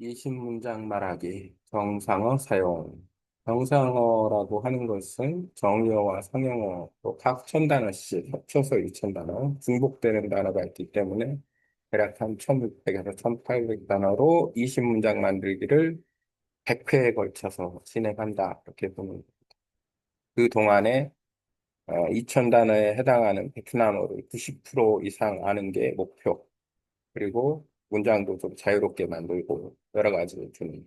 20문장 말하기, 정상어 사용. 정상어라고 하는 것은 정의어와 상형어로 각 천단어씩 합쳐서 2천단어, 중복되는 단어가 있기 때문에 대략 한 1600에서 1800단어로 20문장 만들기를 100회에 걸쳐서 진행한다. 이렇게 보는 그 동안에 2000단어에 해당하는 베트남어를 90% 이상 아는 게 목표. 그리고 문장도 좀 자유롭게 만들고 여러 가지 좀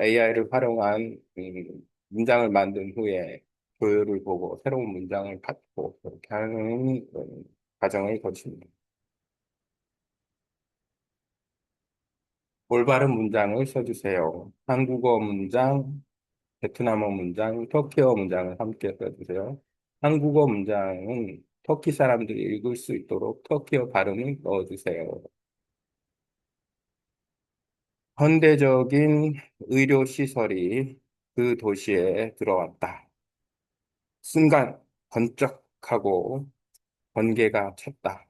AI를 활용한 음, 문장을 만든 후에 교율을 보고 새로운 문장을 갖고 그렇게 하는 음, 과정을 거칩니다. 올바른 문장을 써주세요. 한국어 문장, 베트남어 문장, 터키어 문장을 함께 써주세요. 한국어 문장은 터키 사람들이 읽을 수 있도록 터키어 발음을 넣어주세요. 현대적인 의료 시설이 그 도시에 들어왔다. 순간 번쩍하고 번개가 쳤다.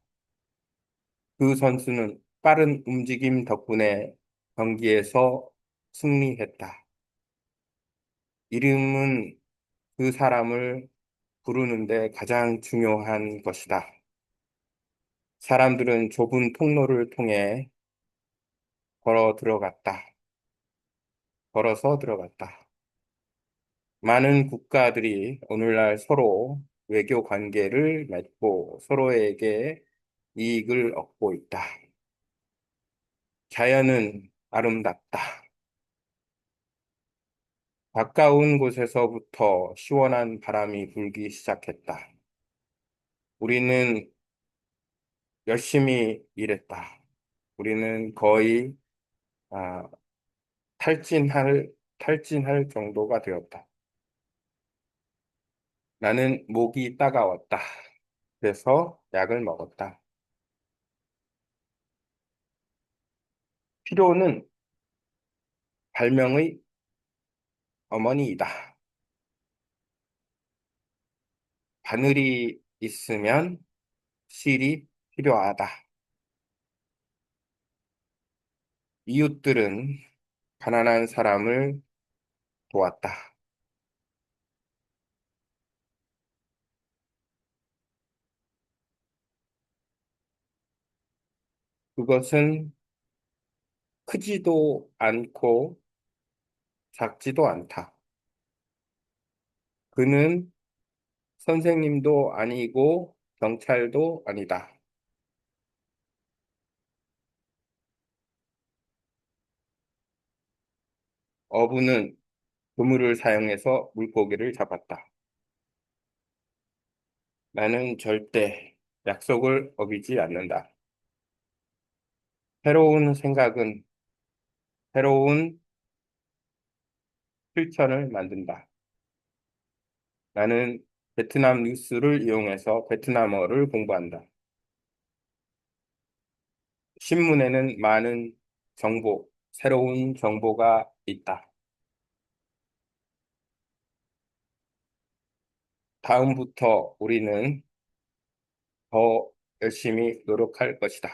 그 선수는 빠른 움직임 덕분에 경기에서 승리했다. 이름은 그 사람을 부르는데 가장 중요한 것이다. 사람들은 좁은 통로를 통해 걸어 들어갔다. 걸어서 들어갔다. 많은 국가들이 오늘날 서로 외교 관계를 맺고 서로에게 이익을 얻고 있다. 자연은 아름답다. 가까운 곳에서부터 시원한 바람이 불기 시작했다. 우리는 열심히 일했다. 우리는 거의 아, 탈진할, 탈진할 정도가 되었다. 나는 목이 따가웠다. 그래서 약을 먹었다. 필요는 발명의 어머니이다. 바늘이 있으면 실이 필요하다. 이웃들은 가난한 사람을 도왔다. 그것은 크지도 않고 작지도 않다. 그는 선생님도 아니고 경찰도 아니다. 어부는 그물을 사용해서 물고기를 잡았다. 나는 절대 약속을 어기지 않는다. 새로운 생각은 새로운 실천을 만든다. 나는 베트남 뉴스를 이용해서 베트남어를 공부한다. 신문에는 많은 정보, 새로운 정보가 있다. 다음부터 우리는 더 열심히 노력할 것이다.